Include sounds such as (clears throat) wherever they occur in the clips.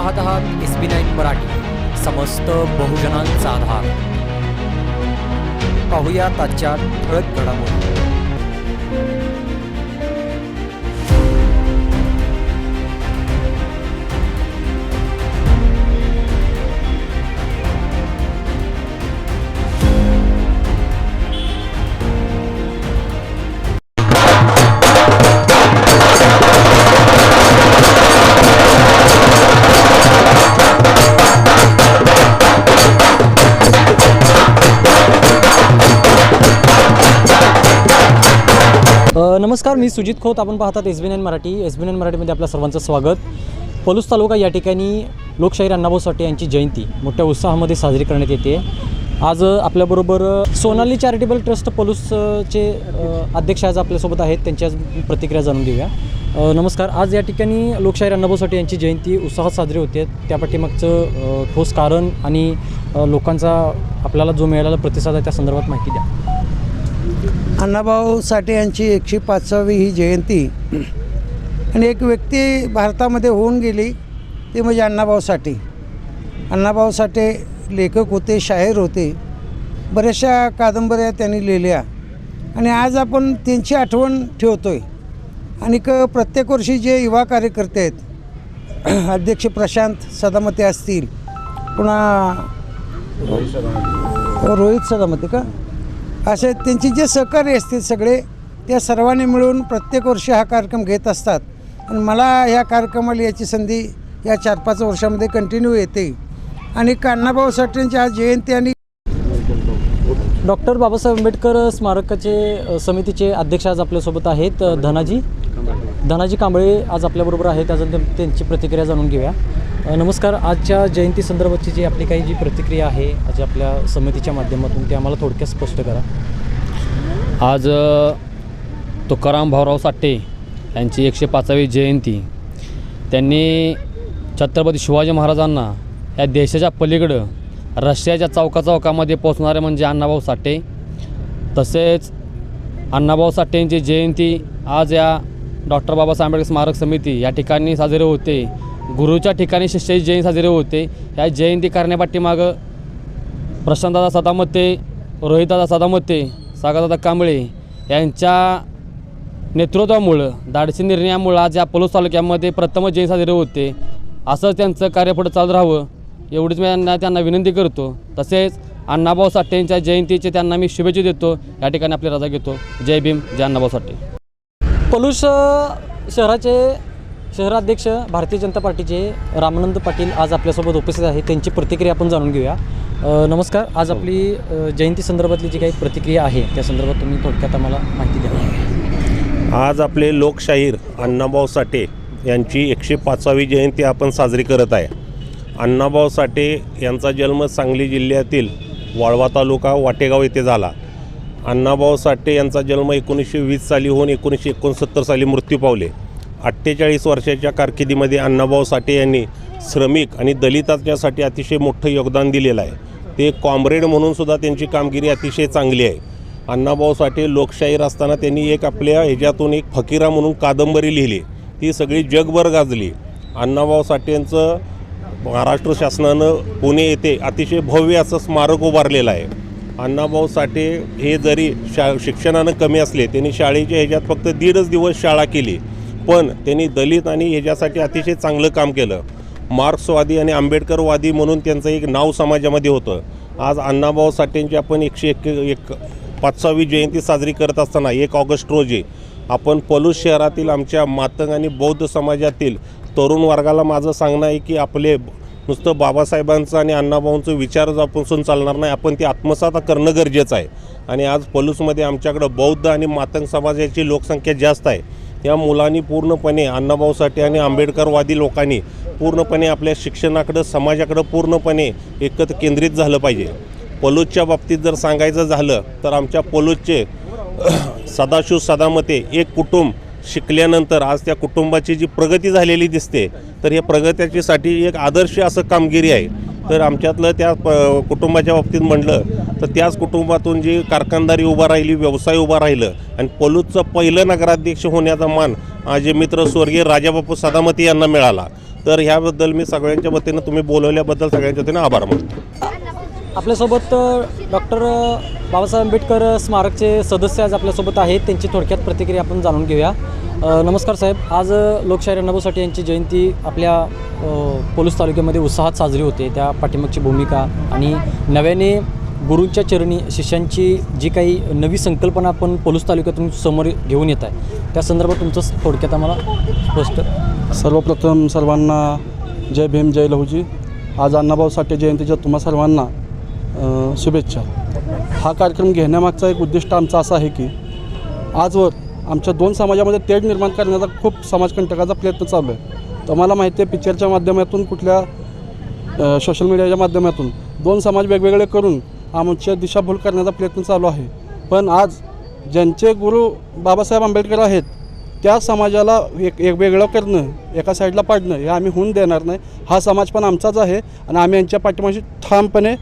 पाहत आहात S B nine Marathi. समस्त बहुजनांचा आधार. पाहूया आजच्या ठळक घडामोडी. नमस्कार मी सुजित खोत. आपण पाहतात S B nine Marathi. S B nine मराठीमध्ये आपल्या सर्वांचं स्वागत. पलूस तालुका या ठिकाणी लोकशाहीर अण्णाभाऊ साठे यांची जयंती मोठ्या उत्साहामध्ये साजरी करण्यात येते. आज आपल्याबरोबर सोनाली चॅरिटेबल ट्रस्ट पलूसचे अध्यक्ष आज आपल्यासोबत आहेत. त्यांची आज प्रतिक्रिया जाणून घेऊया. नमस्कार. आज या ठिकाणी लोकशाहीर अण्णाभाऊ साठे यांची जयंती उत्साहात साजरी होते. त्या पाठीमागचं ठोस कारण आणि लोकांचा आपल्याला जो मिळालेला प्रतिसाद आहे त्या संदर्भात माहिती द्या. अण्णाभाऊ साठे यांची एकशे पाचवी ही जयंती. आणि एक व्यक्ती भारतामध्ये होऊन गेली ती म्हणजे अण्णाभाऊ साठे. अण्णाभाऊ साठे लेखक होते शायर होते. बऱ्याचशा कादंबऱ्या त्यांनी लिहिल्या. आणि आज आपण त्यांची आठवण ठेवतो आहे आणि क प्रत्येक वर्षी जे युवा कार्यकर्ते आहेत (clears throat) अध्यक्ष प्रशांत सदामते असतील. पुन्हा रोहित सदामते का? असे त्यांचे जे सहकारी असतील सगळे त्या सर्वांनी मिळून प्रत्येक वर्षी हा कार्यक्रम घेत असतात. आणि मला ह्या कार्यक्रमाला याची संधी या चार पाच वर्षामध्ये कंटिन्यू येते. आणि कान्हाभाऊ साठेंची आज जयंती आणि डॉक्टर बाबासाहेब आंबेडकर स्मारकाचे समितीचे अध्यक्ष आज आपल्यासोबत आहेत धनाजी. धनाजी कांबळे आज आपल्याबरोबर आहेत. अजून त्यांची प्रतिक्रिया जाणून घेऊया. नमस्कार. आजच्या जयंती संदर्भातची जी आपली काही जी प्रतिक्रिया आहे आज आपल्या समितीच्या माध्यमातून ती आम्हाला थोडक्यात स्पष्ट करा. आज तुकाराम भाऊराव साठे यांची एकशे पाचावी जयंती. त्यांनी छत्रपती शिवाजी महाराजांना या देशाच्या पलीकडं रशियाच्या चौका चौकामध्ये पोचणारे म्हणजे अण्णाभाऊ साठे तसेच अण्णाभाऊ साठेंची यांची जयंती आज या डॉक्टर बाबासाहेब आंबेडकर स्मारक समिती या ठिकाणी साजरे होते. गुरुच्या ठिकाणी शिष्याची जयंती साजरी होते. ह्या जयंती करण्यापाठीमागं प्रशांतदादा सदामते रोहितदादा सदामते सागरदादा कांबळे यांच्या नेतृत्वामुळं धाडसी निर्णयामुळं आज या पलूस तालुक्यामध्ये प्रथम जयंती साजरे होते. असंच त्यांचं कार्य पुढे चालू राहावं एवढीच मी त्यांना त्यांना विनंती करतो. तसेच अण्णाभाऊ साठे यांच्या जयंतीचे त्यांना मी शुभेच्छा देतो. या ठिकाणी आपली रजा घेतो. जय भीम जय अण्णाभाऊ साठे. पलूस शहराचे शहराध्यक्ष भारतीय जनता पार्टीचे रामानंद पाटील आज आपल्यासोबत उपस्थित आहेत. त्यांची प्रतिक्रिया आपण जाणून घेऊया. नमस्कार. आज आपली अ, जयंती संदर्भातली जी काही प्रतिक्रिया आहे त्या संदर्भात तुम्ही थोडक्यात आम्हाला माहिती द्या. आज आपले लोकशाहीर अण्णाभाऊ साठे यांची एकशे पाचवी जयंती आपण साजरी करत आहे. अण्णाभाऊ साठे यांचा जन्म सांगली जिल्ह्यातील वाळवा तालुका वाटेगाव येथे झाला. अण्णाभाऊ साठे यांचा जन्म एकोणीसशे वीस साली होऊन एकोणीसशे एकोणसत्तर साली मृत्यू पावले. अठ्ठेचाळीस वर्षाच्या कारकिर्दीमध्ये अण्णाभाऊ साठे यांनी श्रमिक आणि दलितांच्यासाठी अतिशय मोठं योगदान दिलेलं आहे. ते कॉम्रेड म्हणूनसुद्धा त्यांची कामगिरी अतिशय चांगली आहे. अण्णाभाऊ साठे लोकशाहीर असताना त्यांनी एक आपल्या ह्याच्यातून एक फकीरा म्हणून कादंबरी लिहिली. ती सगळी जगभर गाजली. अण्णाभाऊ साठेंचं महाराष्ट्र शासनानं पुणे येथे अतिशय भव्य असं स्मारक उभारलेलं आहे. अण्णाभाऊ साठे हे जरी शा शिक्षणानं कमी असले त्यांनी शाळेच्या ह्याच्यात फक्त दीडच दिवस शाळा केली. पण त्यांनी दलित आणि ह्याच्यासाठी अतिशय चांगलं काम केलं. मार्क्सवादी आणि आंबेडकरवादी म्हणून त्यांचं एक नाव समाजामध्ये होतं. आज अण्णाभाऊ साठेंची आपण एकशे एक एक पाचसावी जयंती साजरी करत असताना एक ऑगस्ट रोजी आपण पलूस शहरातील आमच्या मातंग आणि बौद्ध समाजातील तरुण वर्गाला माझं सांगणं आहे की आपले नुसतं बाबासाहेबांचं आणि अण्णाभाऊंचं विचार आपण चालणार नाही. आपण ते आत्मसात करणं गरजेचं आहे. आणि आज पलूसमध्ये आमच्याकडं बौद्ध आणि मातंग समाजाची लोकसंख्या जास्त आहे. या मुलांनी पूर्णपणे अण्णाभाऊ साठे आणि आंबेडकरवादी लोकांनी पूर्णपणे आपल्या शिक्षणाकडं समाजाकडं पूर्णपणे एकत्र केंद्रित झालं पाहिजे. पलोजच्या बाबतीत जर सांगायचं झालं तर आमच्या पलोजचे (clears throat) सदाशिव सदामते एक कुटुंब शिकल्यानंतर आज त्या कुटुंबाची जी प्रगती झालेली दिसते तर हे प्रगतीसाठी एक आदर्श असं कामगिरी आहे. तर आमच्यातलं त्या प कुटुंबाच्या बाबतीत म्हटलं तर त्याच कुटुंबातून जी कारखानदारी उभा राहिली व्यवसाय उभा राहिलं आणि पलूसचं पहिलं नगराध्यक्ष होण्याचा मान माझे मित्र स्वर्गीय राजाबापू सदामती यांना मिळाला. तर ह्याबद्दल मी सगळ्यांच्या वतीनं तुम्ही बोलवल्याबद्दल सगळ्यांच्या वतीनं आभार मानतो. आपल्यासोबत डॉक्टर बाबासाहेब आंबेडकर स्मारकचे सदस्य आज आपल्यासोबत आहेत. त्यांची थोडक्यात प्रतिक्रिया आपण जाणून घेऊया. नमस्कार साहेब. आज लोकशाहीर अण्णाभाऊ साठे यांची जयंती आपल्या पोलीस तालुक्यामध्ये उत्साहात साजरी होते. त्या पाठिंबाची भूमिका आणि नव्याने गुरूंच्या चरणी शिष्यांची जी काही नवी संकल्पना आपण पोलीस तालुक्यातून समोर घेऊन येत आहे त्या संदर्भात तुमचं थोडक्यात आम्हाला स्पष्ट सर्वप्रथम सर्वांना जय भीम जय लहूजी. आज अण्णाभाऊ साठे जयंतीच्या तुम्हा सर्वांना शुभेच्छा. हा कार्यक्रम घेण्यामागचा एक उद्दिष्ट आमचा असा आहे की आजवर आमच्या दोन समाजामध्ये तेढ निर्माण करण्याचा खूप समाजकंटकाचा प्रयत्न चालू आहे. तुम्हाला माहिती आहे पिक्चरच्या माध्यमातून कुठल्या सोशल मीडियाच्या माध्यमातून दोन समाज वेगवेगळे करून आमच्या दिशाभूल करण्याचा प्रयत्न चालू आहे. पण आज ज्यांचे गुरु बाबासाहेब आंबेडकर आहेत त्या समाजाला एक एक वेगळं करणं एका साईडला पाडणं हे आम्ही होऊन देणार नाही. हा समाज पण आमचाच आहे आणि आम्ही यांच्या पाठीमाशी ठामपणे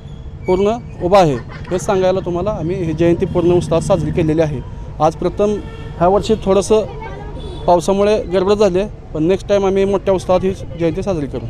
पूर्ण उभा आहे. हे सांगायला तुम्हाला आम्ही ही जयंती पूर्ण उत्साहात साजरी केलेली आहे. आज प्रथम ह्या वर्षी थोडंसं पावसामुळे गडबड झाली आहे पण नेक्स्ट टाईम आम्ही मोठ्या उत्साहात ही जयंती साजरी करू.